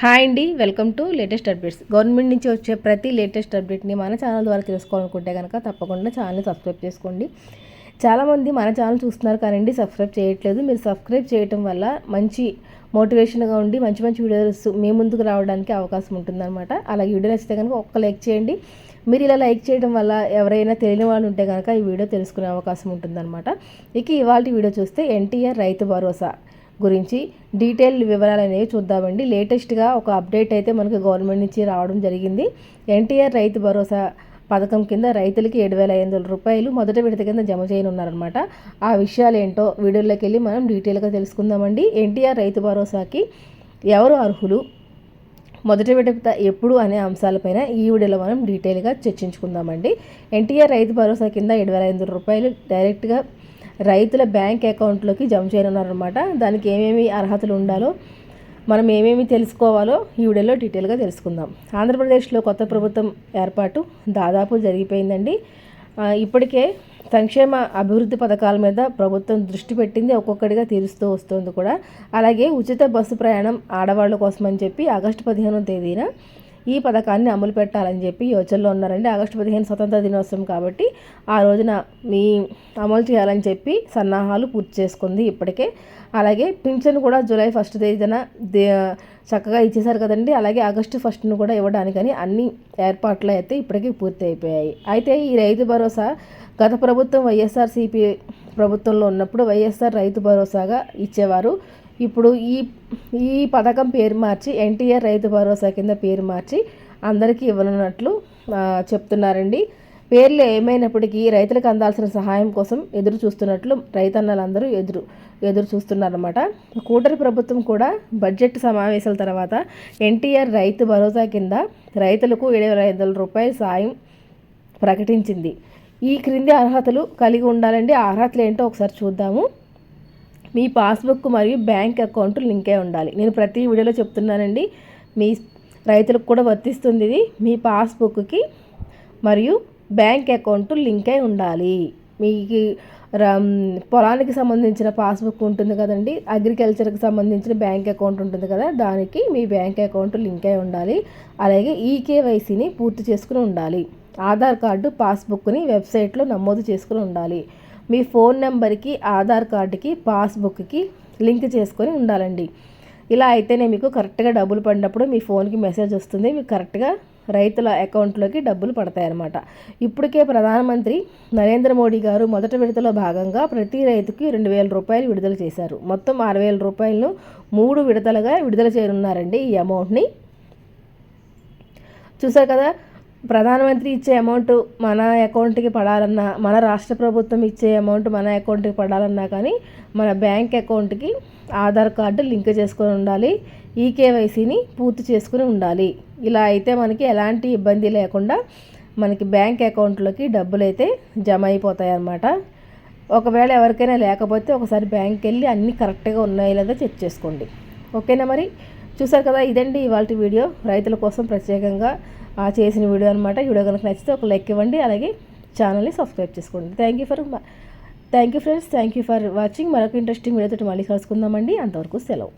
Hi అండి welcome to latest updates. Government నుంచి వచ్చే ప్రతి లేటెస్ట్ అప్డేట్ని మన ఛానల్ ద్వారా తెలుసుకోవాలనుకుంటే కనుక తప్పకుండా ఛానల్ని సబ్స్క్రైబ్ చేసుకోండి. చాలామంది మన ఛానల్ చూస్తున్నారు కానీ సబ్స్క్రైబ్ చేయట్లేదు. మీరు సబ్స్క్రైబ్ చేయటం వల్ల మంచి మోటివేషన్గా ఉండి మంచి మంచి వీడియోస్ మీ ముందుకు రావడానికి అవకాశం ఉంటుందన్నమాట. అలాగే వీడియో నచ్చితే కనుక ఒక్క లైక్ చేయండి. మీరు ఇలా లైక్ చేయడం వల్ల ఎవరైనా తెలియని వాళ్ళు ఉంటే కనుక ఈ వీడియో తెలుసుకునే అవకాశం ఉంటుందన్నమాట. ఇక ఇవాళ వీడియో చూస్తే ఎన్టీఆర్ రైతు భరోసా. గురించి డీటెయిల్ వివరాలు అనేవి చూద్దామండి. లేటెస్ట్గా ఒక అప్డేట్ అయితే మనకు గవర్నమెంట్ నుంచి రావడం జరిగింది. ఎన్టీఆర్ రైతు భరోసా పథకం కింద రైతులకి ఏడు వేల ఐదు వందల రూపాయలు మొదట విడత కింద జమ చేయనున్నారనమాట ఆ విషయాలు ఏంటో వీడియోలోకి వెళ్ళి మనం డీటెయిల్గా తెలుసుకుందామండి. ఎన్టీఆర్ రైతు భరోసాకి ఎవరు అర్హులు మొదటి విడత ఎప్పుడు అనే అంశాలపైన ఈ వీడియోలో మనం డీటెయిల్గా చర్చించుకుందామండి. ఎన్టీఆర్ రైతు భరోసా కింద ఏడు వేల ఐదు రూపాయలు డైరెక్ట్గా రైతుల బ్యాంక్ అకౌంట్లోకి జమ చేయనున్నారనమాట దానికి ఏమేమి అర్హతలు ఉండాలో మనం ఏమేమి తెలుసుకోవాలో ఈ వీడియోలో డీటెయిల్గా తెలుసుకుందాం. ఆంధ్రప్రదేశ్లో కొత్త ప్రభుత్వం ఏర్పాటు దాదాపు జరిగిపోయిందండి. ఇప్పటికే సంక్షేమ అభివృద్ధి పథకాల మీద ప్రభుత్వం దృష్టి పెట్టింది ఒక్కొక్కటిగా తీరుస్తూ వస్తుంది కూడా. అలాగే ఉచిత బస్సు ప్రయాణం ఆడవాళ్ళ కోసం అని చెప్పి ఆగస్టు పదిహేనో తేదీన ఈ పథకాన్ని అమలు పెట్టాలని చెప్పి యోచనలో ఉన్నారండి. ఆగస్టు పదిహేను స్వతంత్ర దినోత్సవం కాబట్టి ఆ రోజున మీ అమలు చేయాలని చెప్పి సన్నాహాలు పూర్తి చేసుకుంది ఇప్పటికే. అలాగే పింఛన్ కూడా జూలై ఫస్ట్ తేదీన చక్కగా ఇచ్చేశారు కదండి. అలాగే ఆగస్టు ఫస్ట్ను కూడా ఇవ్వడానికని అన్ని ఏర్పాట్లు అయితే ఇప్పటికీ పూర్తి అయిపోయాయి. అయితే ఈ రైతు భరోసా గత ప్రభుత్వం వైఎస్ఆర్సీపీ ప్రభుత్వంలో ఉన్నప్పుడు వైఎస్ఆర్ రైతు భరోసాగా ఇచ్చేవారు. ఇప్పుడు ఈ ఈ పథకం పేరు మార్చి ఎన్టీఆర్ రైతు భరోసా కింద పేరు మార్చి అందరికీ ఇవ్వనున్నట్లు చెప్తున్నారండి. పేర్లు ఏమైనప్పటికీ రైతులకు అందాల్సిన సహాయం కోసం ఎదురు చూస్తున్నట్లు రైతన్నలందరూ ఎదురు ఎదురు చూస్తున్నారన్నమాట. కూటరి ప్రభుత్వం కూడా బడ్జెట్ సమావేశాల తర్వాత ఎన్టీఆర్ రైతు భరోసా కింద రైతులకు ఏడు వేల ఐదు రూపాయల సాయం ప్రకటించింది. ఈ క్రింది అర్హతలు కలిగి ఉండాలండి. అర్హతలు ఏంటో ఒకసారి చూద్దాము. మీ పాస్బుక్ మరియు బ్యాంక్ అకౌంట్ లింక్ అయి ఉండాలి. నేను ప్రతి వీడియోలో చెప్తున్నానండి. మీ రైతులకు కూడా వర్తిస్తుంది ఇది. మీ పాస్బుక్కి మరియు బ్యాంక్ అకౌంట్ లింక్ అయి ఉండాలి. మీకు పొలానికి సంబంధించిన పాస్బుక్ ఉంటుంది కదండి. అగ్రికల్చర్కి సంబంధించిన బ్యాంక్ అకౌంట్ ఉంటుంది కదా దానికి మీ బ్యాంక్ అకౌంట్ లింక్ అయి ఉండాలి. అలాగే ఈకేవైసీని పూర్తి చేసుకుని ఉండాలి. ఆధార్ కార్డు పాస్బుక్ని వెబ్సైట్లో నమోదు చేసుకుని ఉండాలి. మీ ఫోన్ నెంబర్కి ఆధార్ కార్డుకి పాస్బుక్కి లింక్ చేసుకొని ఉండాలండి. ఇలా అయితేనే మీకు కరెక్ట్గా డబ్బులు పడినప్పుడు మీ ఫోన్కి మెసేజ్ వస్తుంది. మీకు కరెక్ట్గా రైతుల అకౌంట్లోకి డబ్బులు పడతాయన్నమాట. ఇప్పటికే ప్రధానమంత్రి నరేంద్ర మోడీ గారు మొదటి విడతలో భాగంగా ప్రతి రైతుకి రెండు వేల రూపాయలు విడుదల చేశారు. మొత్తం ఆరు వేల రూపాయలను మూడు విడతలుగా విడుదల చేయనున్నారండి ఈ అమౌంట్ని. చూసారు కదా ప్రధానమంత్రి ఇచ్చే అమౌంట్ మన అకౌంట్కి పడాలన్నా మన రాష్ట్ర ప్రభుత్వం ఇచ్చే అమౌంట్ మన అకౌంట్కి పడాలన్నా కానీ మన బ్యాంక్ అకౌంట్కి ఆధార్ కార్డు లింక్ చేసుకొని ఉండాలి ఈ కేవైసీని పూర్తి చేసుకుని ఉండాలి. ఇలా అయితే మనకి ఎలాంటి ఇబ్బంది లేకుండా మనకి బ్యాంక్ అకౌంట్లోకి డబ్బులు అయితే జమ అయిపోతాయి అన్నమాట ఒకవేళ ఎవరికైనా లేకపోతే ఒకసారి బ్యాంక్కి వెళ్ళి అన్నీ కరెక్ట్గా ఉన్నాయో లేదో చెక్ చేసుకోండి. ఓకేనా మరి? చూసారు కదా ఇదండి ఇవాళ వీడియో. రైతుల కోసం ప్రత్యేకంగా చేసిన వీడియో అనమాట వీడియో కనుక నచ్చితే ఒక లైక్ ఇవ్వండి. అలాగే ఛానల్ని సబ్స్క్రైబ్ చేసుకోండి. Thank you for thank you friends thank you for watching మరొక ఇంట్రెస్టింగ్ వీడియోతో మళ్ళీ కలుసుకుందామండి. అంతవరకు సెలవు.